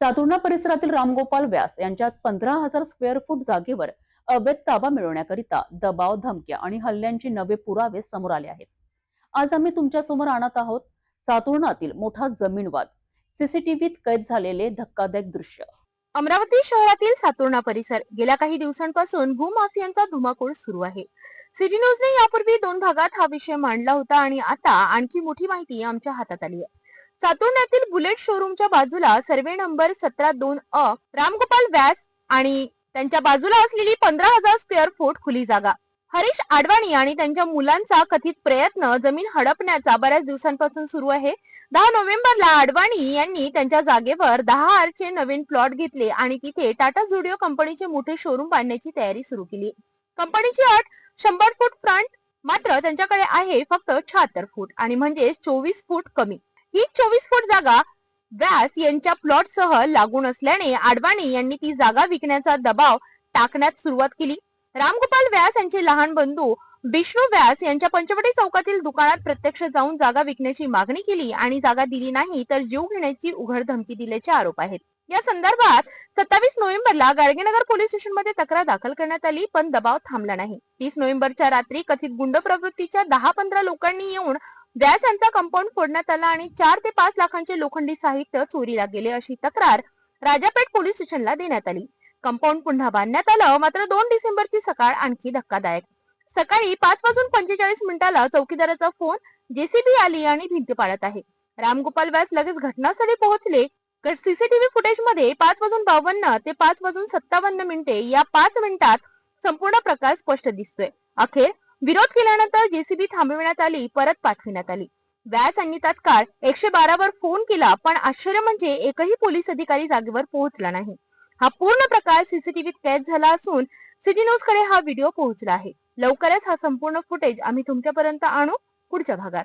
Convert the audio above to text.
सातुर्णा परिसरातील रामगोपाल व्यास यांच्यात पंधरा हजार स्क्वेअर फूट जागेवर अवैध ताबा मिळवण्याकरिता दबाव धमक्या आणि हल्ल्यांचे नवे पुरावे समोर आले आहेत. आज आम्ही तुमच्यासमोर आणत आहोत सातुर्णातील मोठा जमीनवाद सीसीटीव्हीत कैद झालेले धक्कादायक दृश्य. अमरावती शहरातील सातुर्णा परिसर गेल्या काही दिवसांपासून भूमाफियांचा धुमाकूळ सुरू आहे. सिटी न्यूजने यापूर्वी दोन भागात हा विषय मांडला होता आणि आता आणखी मोठी माहिती आमच्या हातात आली आहे. सातुर्ण्यातील बुलेट शोरूमच्या बाजूला सर्वे नंबर सतरा दोन अ रामगोपाल व्यास आणि त्यांच्या बाजूला असलेली पंधरा हजार स्क्वेअर फूट खुली जागा. हरीश आडवाणी आणि त्यांच्या मुलांचा कथित प्रयत्न जमीन हडपण्याचा बऱ्याच दिवसांपासून सुरू आहे. दहा नोव्हेंबरला आडवाणी यांनी त्यांच्या जागेवर दहा आरचे नवीन प्लॉट घेतले आणि तिथे टाटा झुडिओ कंपनीचे मोठे शोरूम बांधण्याची तयारी सुरू केली. कंपनीची अट शंभर फूट फ्रंट मात्र त्यांच्याकडे आहे फक्त शहात्तर फूट आणि म्हणजे चोवीस फूट कमी. ही चोवीस फूट जागा व्यास यांच्या प्लॉट सह लागून असल्याने आडवाणी यांनी ती जागा विकण्याचा दबाव टाकण्यात सुरुवात केली. रामगोपाल व्यास यांचे लहान बंधू विष्णू व्यास यांच्या पंचवटी चौकातील दुकानात प्रत्यक्ष जाऊन जागा विकण्याची मागणी केली आणि जागा दिली नाही तर जीव घेण्याची उघड धमकी दिल्याचे आरोप आहेत. या संदर्भात सत्तावीस नोव्हेंबरला गाडगेनगर पोलीस स्टेशनमध्ये तक्रार दाखल करण्यात आली पण दबाव थांबला नाही. तीस नोव्हेंबरच्या रात्री कथित गुंड प्रवृत्तीच्या दहा पंधरा लोकांनी येऊन व्यास यांचा कंपाऊंड फोडण्यात आला आणि चार ते पाच लाखांचे लोखंडी साहित्य चोरीला गेले अशी तक्रार राजापेठ पोलीस स्टेशनला देण्यात आली. कंपाऊंड पुन्हा बांधण्यात आलं मात्र दोन डिसेंबरची सकाळ आणखी धक्कादायक. सकाळी पाच वाजून पंचेचाळीस मिनिटाला चौकीदाराचा फोन जेसीबी आली आणि भिंती पाडत आहे. रामगोपाल व्यास लगेच घटनास्थळी पोहोचले. तर सीसीटीव्ही फुटेजमध्ये पाच वाजून बावन्न ते पाच वाजून सत्तावन्न मिनिटे या पाच मिनिटात संपूर्ण प्रकार स्पष्ट दिसतोय. अखेर विरोध केल्यानंतर जेसीबी थांबविण्यात आली परत पाठविण्यात आली. व्यास यांनी तत्काळ एकशे बारावर फोन केला पण आश्चर्य म्हणजे एकही पोलीस अधिकारी जागेवर पोहोचला नाही. हा पूर्ण प्रकार सीसीटीव्हीत कैद झाला असून सिटी न्यूजकडे हा व्हिडिओ पोहोचला आहे. लवकरच हा संपूर्ण फुटेज आम्ही तुमच्यापर्यंत आणू. पुढच्या भागात.